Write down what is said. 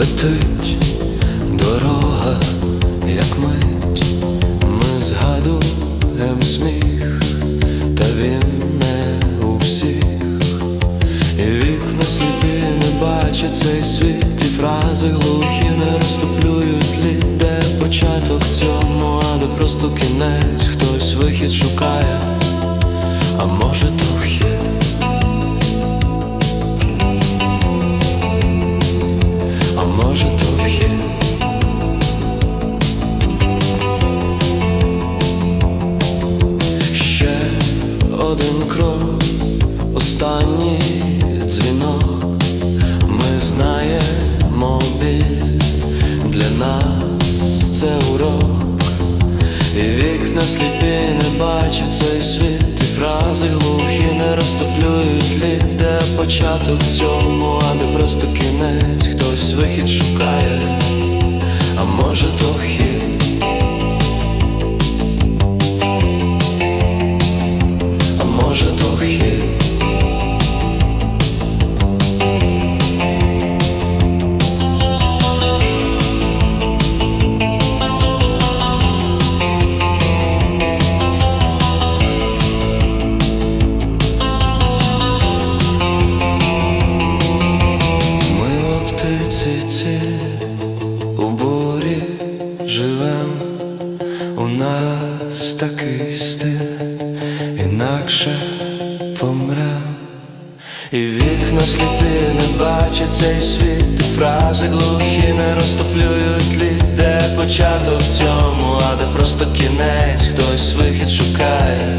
летить дорога, як мить, ми згадуємо сміх, та він не у всіх, і вікна сліпі не бачать цей світ, і фрази глухі не розтоплюють лід, початок цьому, а де просто кінець, хтось вихід шукає. Один крок, останній дзвінок. Ми знаємо біль для нас це урок. І вікна сліпі не бачать цей світ, і фрази глухі не розтоплюють лід, де початок цьому, а де просто у нас такий стиль, інакше помрем. І вікна сліпі не бачать цей світ, фрази глухі не розтоплюють лід, де початок цьому, а де просто кінець, хтось вихід шукає,